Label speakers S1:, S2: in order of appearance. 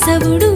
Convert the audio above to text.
S1: కేశవుడు